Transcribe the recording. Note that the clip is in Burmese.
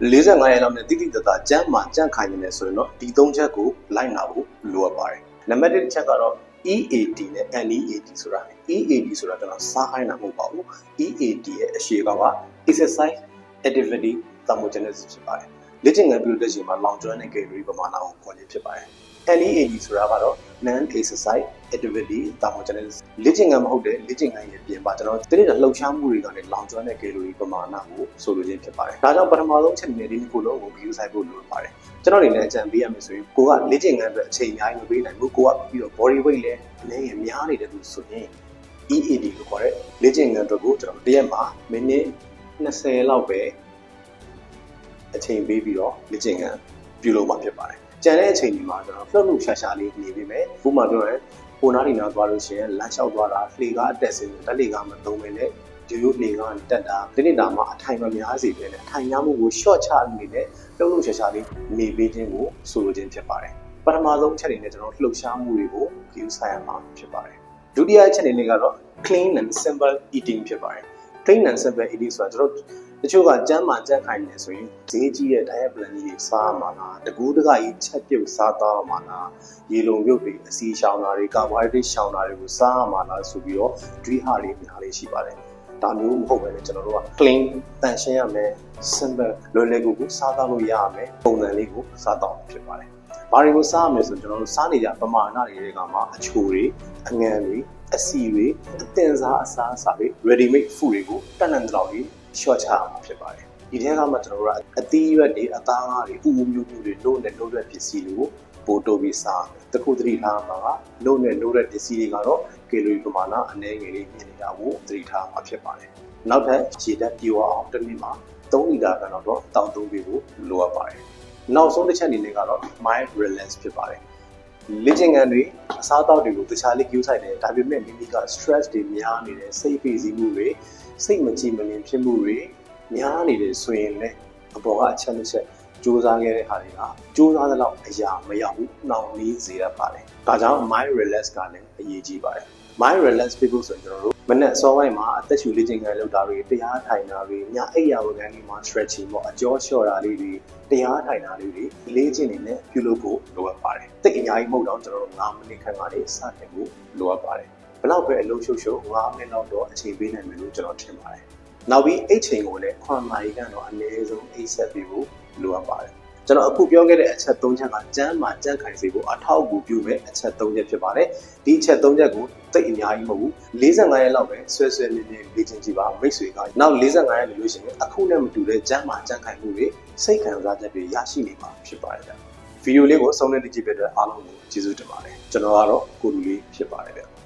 45ရက်လောက်နဲ့တိတိတတ်တာကြမ်းမှကြမ်းခိုင်နေတယ်ဆိုရင်တော့ဒီ၃ချက်ကိုလိုက်နာဖို့လိုအပ်ပါတယ်နံပါတ်1ချက်ကတော့ EAD နဲ့ NEAD ဆိုတာ EAD ဆိုတာကျွန်တော်စားခိုင်းတာမဟုတ်ပါဘူး EAD ရဲ့အရှေ့ကောင်က exercise activity thermogenesis ဖြစ်ပါတယ် လေ့ကျင့်ခန်းပြုလုပ်တဲ့ချိန်မှာလောင်ကျွမ်းတဲ့ calorie ပမာဏကိုခေါ်ခြင်းဖြစ်ပါတယ် NEAD ဆိုတာကတော့ non exercise activity thermogenesis လေ့ကျင့်ခန်းမဟုတ်တဲ့လေ့ကျင့်ခန်းရဲ့ပြင်ပါကျွန်တော်တနေ့ကလှုပ်ရှားမှုတွေကလည်းလောင်ကျွမ်းတဲ့ calorie ပမာဏကိုဆိုလိုခြင်းဖြစ်ပါတယ်ဒါကြောင့်ပထမဆုံးချက်အနေနဲ့ဒီခုလုံးကို view ဆိုင်ဖို့လိုပါတယ်ကျွန်တော်အနေနဲ့အကြံပေးရမယ်ဆိုရင်ကိုကလေ့ကျင့်ခန်းအတွက်အချိန်အများကြီးမပေးနိုင်ဘူးကိုကပြီးတော့ body weight လည်းအနည်းငယ်များနေတယ်လို့ဆိုရင် EAD လို့ခေါ်တဲ့လေ့ကျင့်ခန်းအတွက်ကိုကျွန်တော်တစ်ရက်မှာမိနစ်20လောက်ပဲ အချိန်ပေးပြီးတော့လေ့ကျင့်ခန်းပြုလုပ်မှာဖြစ်ပါတယ်။ကြံတဲ့အချိန်ဒီမှာကျွန်တော်လှုပ်လှုပ်ရှားရှားလေးနေပြီမယ်။ဥပမာပြောရင်ဟိုနားဒီနားသွားလို့ရှိရင်လမ်းလျှောက်သွားတာလှေကားအတက်စင်းတက်လေကားမသုံးပဲနဲ့ဒီလိုလှေကားတက်တာဒီနေ့တာမှာအထိုင်မများစေပဲနဲ့အထိုင်များမှုကို short ချနေနဲ့လှုပ်လှုပ်ရှားရှားလေးနေပေးခြင်းကိုဆိုလိုခြင်းဖြစ်ပါတယ်။ပထမဆုံးချက်အနေနဲ့ကျွန်တော်လှုပ်ရှားမှုတွေကို view ဆိုင်ရမှာဖြစ်ပါတယ်။ဒုတိယချက်အနေနဲ့ကတော့ clean and simple eating ဖြစ်ပါတယ်။ clean and simple eating ဆိုတာကျွန်တော်တချို့ကကြမ်းမှကြက်ခိုင်နေဆိုရင်ဈေးကြီးတဲ့ diet plan ကြီးတွေစားမှာလားတကူးတကကြီးချက်ပြုတ်စားတော့မှာလားရေလုံပြုတ်တွေအစီရှောင်တာတွေ carbohydrate ရှောင်တာတွေကိုစားမှာလားဆိုပြီးတော့တွေးဟာလေးများလေးရှိပါတယ်ဒါမျိုးမဟုတ်ပဲလေကျွန်တော်တို့က clean တန်ရှင်းရမယ် simple လွယ်လွယ်ကူကူစားတော့လို့ရရမယ်ပုံစံလေးကိုစားတော့ဖြစ်ပါတယ်ဘာတွေကိုစားရမလဲဆိုကျွန်တော်တို့စားနေကြပမာဏတွေကမှအချိုတွေအငံတွေ အစီတွေအတင်စားအစားအစာတွေ ready made food တွေကိုတက်နံတောင်ကြီး short ချအောင်ဖြစ်ပါတယ်ဒီထဲကမှကျွန်တော်တို့ကအသီးရွက်တွေအသားငါးတွေဥဥမျိုးမျိုးတွေလို့နဲ့လို့တဲ့ပစ္စည်းတွေကိုပို့တိုးပြီးစားတခုသတိထားမှာကလို့နဲ့လို့တဲ့ပစ္စည်းတွေကတော့ကီလိုပမာဏအနည်းငယ်လေးမြင်နေတာကိုသတိထားမှာဖြစ်ပါတယ်နောက်ထပ်ခြေတက်ပြေဝအောင်တစ်နေ့မှာ3လီတာကတော့တောက်သုံးပေးဖို့လိုအပ်ပါတယ်နောက်ဆုံးတစ်ချက်အနေနဲ့ကတော့ mind relax ဖြစ်ပါတယ် လေ့ကျင့်ခန်းတွေအစားအသောက်တွေကိုတခြားလေး view ဆိုင်တယ်ဒါပေမဲ့မိမိက stress တွေများနေတယ်စိတ်ဖိစီးမှုတွေစိတ်မကြည်မလင်ဖြစ်မှုတွေများနေတယ်ဆိုရင်လည်းအပေါ်ကအချက်တစ်ချက်စူးစမ်းခဲ့တဲ့ဟာတွေကစူးစမ်းသလောက်အရာမရောက်ဘူးနှောင်နှီးစေရပါတယ်ဒါကြောင့် mind relax ကလည်းအရေးကြီးပါတယ် mind relax ဖြစ်ဖို့ဆိုရင်ကျွန်တော်တို့မနေ့စောပိုင်းမှာအသက်ရှူလေ့ကျင့်ခန်းလုပ်တာတွေတရားထိုင်တာတွေညအိပ်ရာဝကန်းလေးမှာ stretching ပေါ့အကျော်လျှော့တာလေးတွေတရားထိုင်တာလေးတွေလေ့ကျင့်နေနဲ့ပြုလုပ်ဖို့လိုအပ်ပါတယ်တိတ်အများကြီးမဟုတ်တော့ကျွန်တော်တို့9မိနစ်ခန့်ကနေစတင်ဖို့လိုအပ်ပါတယ်ဘလောက်ပဲအလုံးရှုပ်ရှုပ်9မိနစ်လောက်တော့အချိန်ပေးနိုင်မယ်လို့ကျွန်တော်ထင်ပါတယ်နောက်ပြီးအိတ်ချိန်ကိုလည်းခွန်မာရီကတော့အနည်းဆုံးအိတ်ဆက်ပြီးဖို့လိုအပ်ပါတယ် ကျွန်တော်အခုပြောခဲ့တဲ့အချက်၃ချက်ကကျမ်းမှာကြက်ခိုင်စေဖို့အထောက်အကူပြုမဲ့အချက်၃ချက်ဖြစ်ပါတယ်ဒီအချက်၃ချက်ကိုတိတ်အများကြီးမဟုတ်ဘူး45ရက်လောက်ပဲဆွဲဆွဲမြင်းမြင်းလေ့ကျင့်ကြည့်ပါမိတ်ဆွေကနောက်45ရက်နေလို့ရှိရင်အခုနဲ့မတူတဲ့ကျမ်းမှာကြက်ခိုင်မှုတွေစိတ်ခံစားချက်တွေရရှိနေမှာဖြစ်ပါတယ်ဗျဗီဒီယိုလေးကိုဆုံးတဲ့ကြည့်ပြတဲ့အားလုံးကိုကျေးဇူးတင်ပါတယ်ကျွန်တော်ကတော့ကိုလူလေးဖြစ်ပါတယ်ဗျ